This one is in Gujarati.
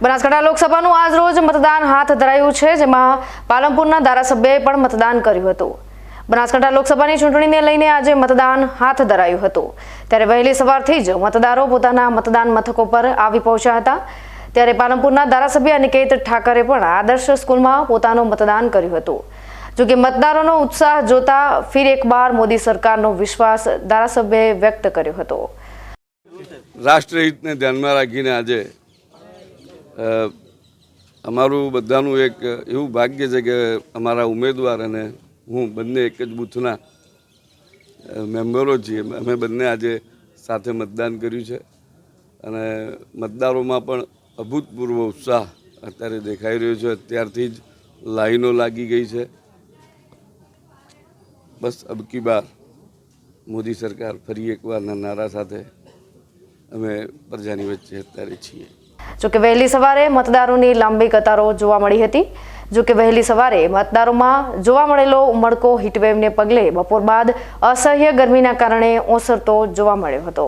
બનાસકાંઠા લોકસભાનું આજ રોજ મતદાન હાથ ધરાયું છે, જેમાં પાલનપુરના ધારાસભ્યએ પણ મતદાન કર્યું હતું. બનાસકાંઠા લોકસભાની ચૂંટણીને લઈને આજે મતદાન હાથ ધરાયું હતું. ત્યારે વહેલી સવારથી જ મતદારો પોતાના મતદાન મથકો પર આવી પહોંચ્યા હતા. ત્યારે પાલનપુરના ધારાસભ્ય અનિકેત ઠાકરે પણ આદર્શ સ્કૂલમાં પોતાનું મતદાન કર્યું હતું. જોકે મતદારોનો ઉત્સાહ જોતા ફિર એકવાર મોદી સરકારનો વિશ્વાસ ધારાસભ્યએ વ્યક્ત કર્યો હતો. રાષ્ટ્રહિતને ધ્યાનમાં રાખીને આજે અમારું બધાનું એક એવું ભાગ્ય છે કે અમારા ઉમેદવાર અને હું બંને એક જ બૂથના મેમ્બરો છીએ. અમે બંને આજે સાથે મતદાન કર્યું છે અને મતદારોમાં પણ અભૂતપૂર્વ ઉત્સાહ અત્યારે દેખાઈ રહ્યો છે. અત્યારથી જ લાઈનો લાગી ગઈ છે. બસ અબકી બાર. મોદી સરકાર ફરી એકવારના નારા સાથે અમે પ્રજાની વચ્ચે અત્યારે છીએ. જોકે વહેલી સવારે મતદારોની લાંબી કતારો જોવા મળી હતી. જોકે વહેલી સવારે મતદારોમાં જોવા મળેલો ઉમળકો હીટવેવને પગલે બપોર બાદ અસહ્ય ગરમીના કારણે ઓસરતો જોવા મળ્યો હતો.